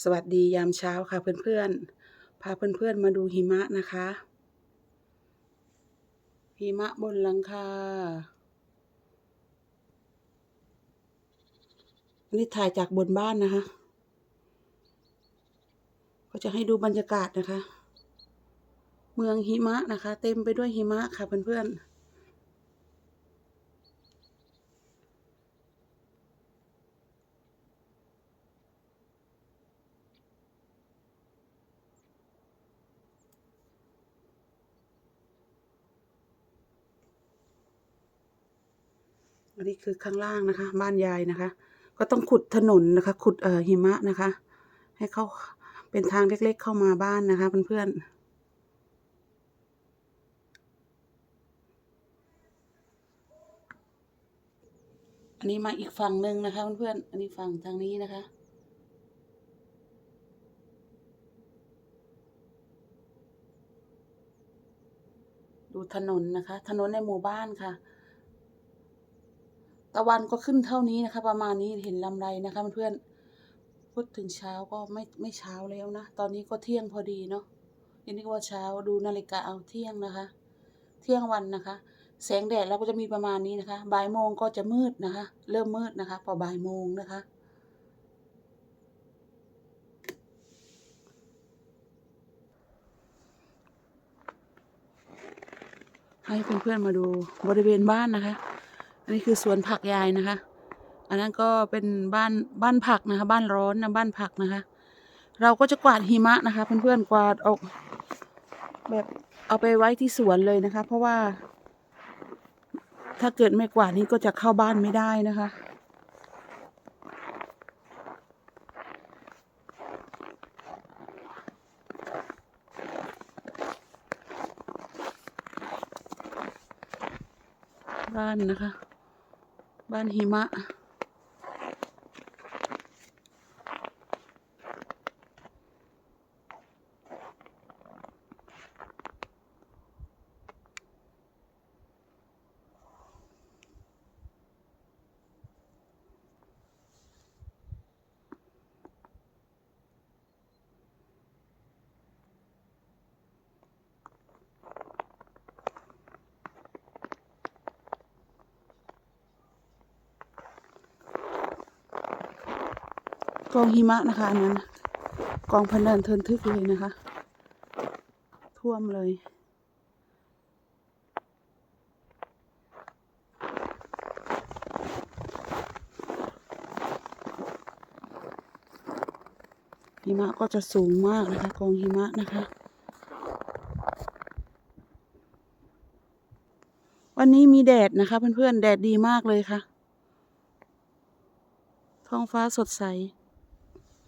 สวัสดียามเช้าค่ะเพื่อนๆ พาเพื่อนๆมาดูหิมะนะคะ หิมะบนหลังคา อันนี้ถ่ายจากบนบ้านนะคะ ก็จะให้ดูบรรยากาศนะคะ เมืองหิมะนะคะ เต็มไปด้วยหิมะค่ะเพื่อนๆ อันนี้คือข้างล่างนะคะ บ้านยายนะคะ ก็ต้องขุดถนนนะคะ ขุดเอ่อหิมะนะคะ ให้เข้าเป็นทางเล็ก ๆ เข้ามาบ้านนะคะเพื่อนๆอันนี้มาอีกฝั่งหนึ่งนะคะเพื่อนๆ อันนี้ฝั่งทางนี้นะคะ ดูถนนนะคะ ถนนในหมู่บ้านค่ะ ตะวันก็ขึ้นเท่านี้นะคะ ประมาณนี้เห็นลำไรนะคะเพื่อนพูดถึงเช้าก็ไม่ไม่เช้าแล้วนะ ตอนนี้ก็เที่ยงพอดีเนาะยันนี้ว่าเช้าดูนาฬิกาเอาเที่ยงนะคะ เที่ยงวันนะคะ แสงแดดเราก็จะมีประมาณนี้นะคะ บ่ายโมงก็จะมืดนะคะ เริ่มมืดนะคะ พอบ่ายโมงนะคะ ให้เพื่อนๆมาดูบริเวณบ้านนะคะ อันนี้คือสวนผักยายนะคะ อันนั้นก็เป็นบ้านบ้านผักนะคะ บ้านร้อนนะบ้านผักนะคะ เราก็จะกวาดหิมะนะคะ เพื่อนๆกวาดออกแบบเอาไปไว้ที่สวนเลยนะคะ เพราะว่า ถ้าเกิดไม่กวาดนี่ก็จะเข้าบ้านไม่ได้นะคะบ้านนะคะ บ้านหิมะ กองหิมะนะคะอันนั้นกองพันเดินเทินทึกเลยนะคะ ท่วมเลย หิมะก็จะสูงมากนะคะ กองหิมะนะคะ วันนี้มีแดดนะคะเพื่อนๆ แดดดีมากเลยค่ะ ท้องฟ้าสดใส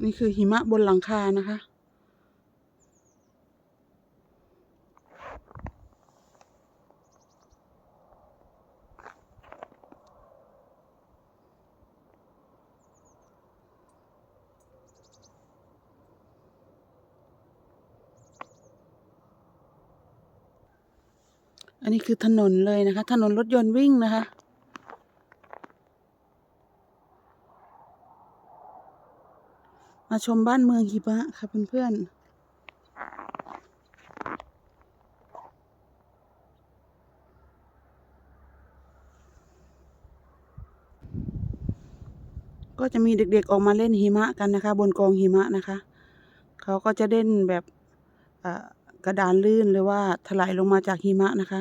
นี่คือหิมะบนหลังคานะคะ อันนี้คือถนนเลยนะคะ ถนนรถยนต์วิ่งนะคะ มาชมบ้านเมืองหิมะค่ะเพื่อนๆ ก็จะมีเด็กๆออกมาเล่นหิมะกันนะคะ บนกองหิมะนะคะ เขาก็จะเล่นแบบกระดานลื่นหรือว่าถลายลงมาจากหิมะนะคะ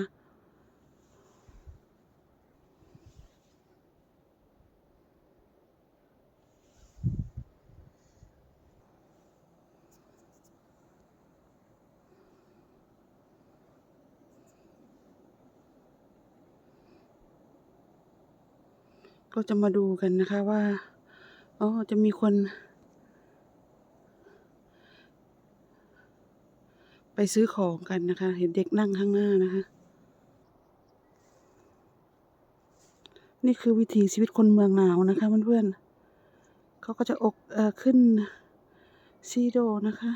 ก็จะมาดูกันนะคะว่าอ๋อจะมีคน ไปซื้อของกันนะคะ เห็นเด็กนั่งข้างหน้านะคะ นี่คือวิถีชีวิตคนเมืองหนาวนะคะเพื่อนๆเขาก็จะอกเอ่อขึ้นซีโดนะคะ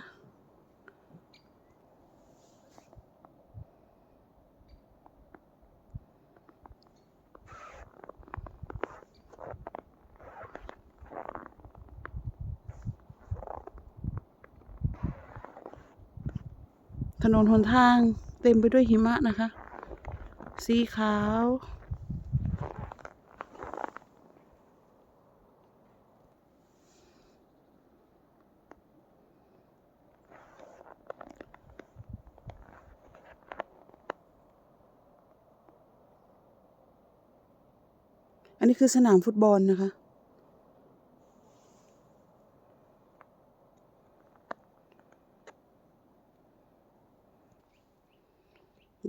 ถนนหนทางเต็มไปด้วยหิมะนะคะ สีขาว อันนี้คือสนามฟุตบอลนะคะ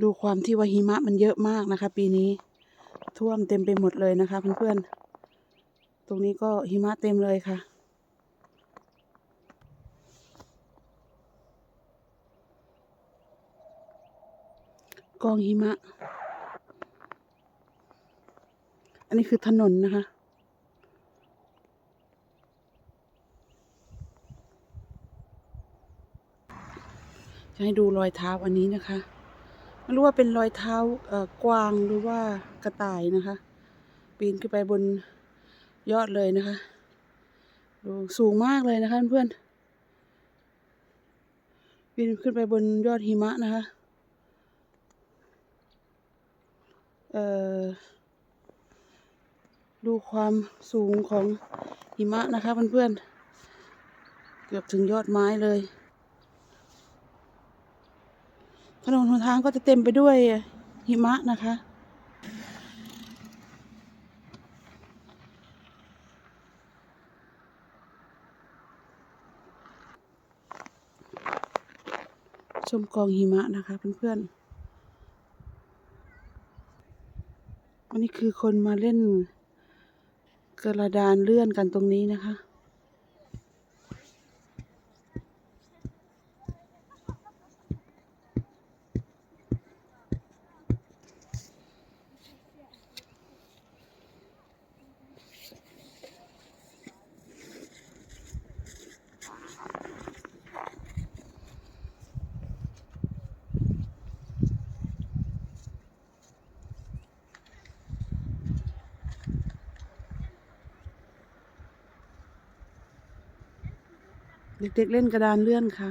ดูความที่ว่าหิมะมันเยอะมากนะคะ ปีนี้ท่วมเต็มไปหมดเลยนะคะเพื่อนๆ ตรงนี้ก็หิมะเต็มเลยค่ะ กองหิมะ อันนี้คือถนนนะคะจะให้ดูรอยเท้าอันนี้นะคะ ไม่รู้ว่าเป็นรอยเท้าเอ่อกวางหรือว่ากระต่ายนะคะ ปีนขึ้นไปบนยอดเลยนะคะ ดูสูงมากเลยนะคะเพื่อนปีนขึ้นไปบนยอดหิมะนะคะเอ่อดูความสูงของหิมะนะคะเพื่อนๆเกือบถึงยอดไม้เลย ถนนหนทางก็จะเต็มไปด้วยหิมะนะคะ ชมกองหิมะนะคะเพื่อนๆอันนี้คือคนมาเล่นกระดานเลื่อนกันตรงนี้นะคะ เด็กๆเล่นกระดานเลื่อนค่ะ